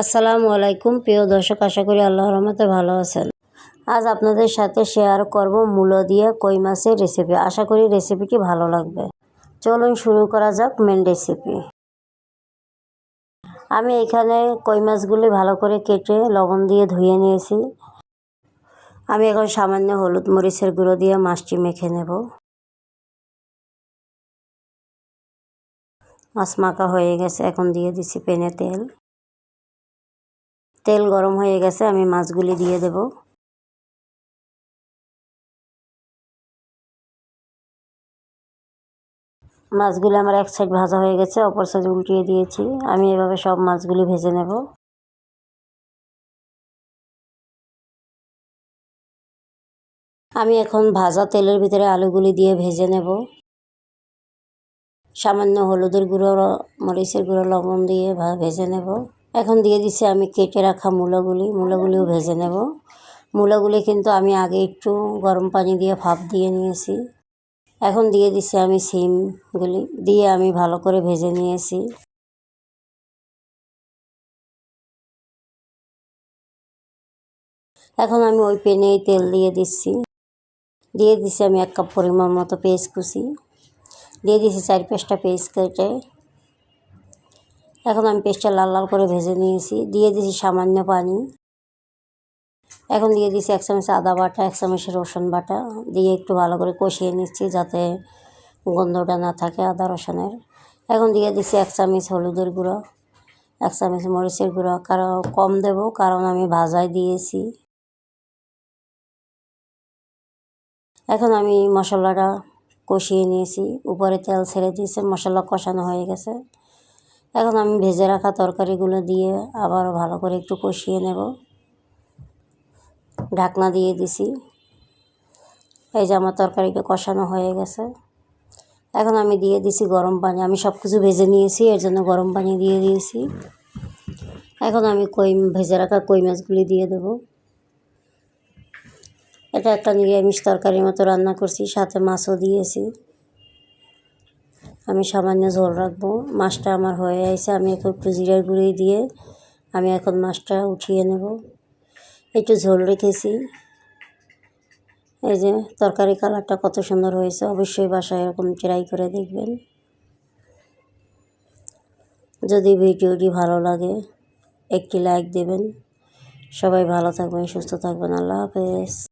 আসসালামু আলাইকুম। প্রিয় দর্শক, আশা করি আল্লাহর রহমতে ভালো আছেন। আজ আপনাদের সাথে শেয়ার করব মূলো দিয়ে কই মাছের রেসিপি আশা করি রেসিপিটি ভালো লাগবে। চলুন শুরু করা যাক মেন রেসিপি আমি এখানে কই মাছগুলি ভালো করে কেটে লবণ দিয়ে ধুয়ে নিয়েছি। আমি এখন সামান্য হলুদ মরিচের গুঁড়ো দিয়ে মাছটি মেখে নেব। মাছ মাখা হয়ে গেছে, এখন দিয়ে দিছি পেনে তেল। তেল গরম হয়ে গেছে, আমি মাছগুলি দিয়ে দেব। মাছগুলি আমার এক সাইড ভাজা হয়ে গেছে, অপর সাইড উল্টিয়ে দিয়েছি। আমি এভাবে সব মাছগুলি ভেজে নেব। আমি এখন ভাজা তেলের ভিতরে আলুগুলি দিয়ে ভেজে নেব। সামান্য হলুদের গুঁড়ো, মরিচের গুঁড়ো, লবণ দিয়ে ভেজে নেব। এখন দিয়ে দিচ্ছি আমি কেটে রাখা মূলাগুলি, মূলাগুলিও ভেজে নেব। মূলাগুলি কিন্তু আমি আগে একটু গরম পানি দিয়ে ভাপ দিয়ে নিয়েছি। এখন দিয়ে দিচ্ছি আমি সিমগুলি, দিয়ে আমি ভালো করে ভেজে নিয়েছি। এখন আমি ওই পেনেই তেল দিয়ে দিচ্ছি। দিয়ে দিচ্ছি আমি এক কাপ পরিমাণ মতো পেঁয়াজ কুচি। দিয়ে দিছি চার পাঁচটা পেঁয়াজ কেটে এখন আমি পেস্টটা লাল লাল করে ভেজে নিয়েছি। দিয়ে দিয়েছি সামান্য পানি। এখন দিয়ে দিয়েছি এক চামচ আদা বাটা এক চামচ রসুন বাটা। দিয়ে একটু ভালো করে কষিয়ে নিচ্ছি যাতে গন্ধটা না থাকে আদা রসুনের। এখন দিয়ে দিচ্ছি এক চামচ হলুদের গুঁড়ো এক চামচ মরিচের গুঁড়ো। কারণ কম দেব, কারণ আমি ভাজায় দিয়েছি। এখন আমি মশলাটা কষিয়ে নিয়েছি। উপরে তেল ছেড়ে দিয়েছে, মশলা কষানো হয়ে গেছে। এখন আমি ভেজে রাখা তরকারিগুলো দিয়ে আবার ভালো করে একটু কষিয়ে নেব। ঢাকনা দিয়ে দিছি। এই যে আমার তরকারিটা কষানো হয়ে গেছে। এখন আমি দিয়ে দিছি গরম পানি। আমি সব কিছু ভেজে নিয়েছি, এর জন্য গরম পানি দিয়ে দিয়েছি। এখন আমি কই ভেজে রাখা কই মাছগুলি দিয়ে দেব। এটা একটা নিরামিষ তরকারির মতো রান্না করছি, সাথে মাছও দিয়েছি। আমি সামান্য ঝোল রাখব। মাছটা আমার হয়ে আছে আমি এখন একটু জিরার গুঁড়ি দিয়ে আমি এখন মাছটা উঠিয়ে নেব। একটু ঝোল রেখেছি। এই যে তরকারি কালারটা কত সুন্দর হয়েছে, অবশ্যই বাসায় এরকম ট্রাই করে দেখবেন। যদি ভিডিওটি ভালো লাগে, একটি লাইক দেবেন। সবাই ভালো থাকবেন, সুস্থ থাকবেন, আল্লাহ হাফেজ।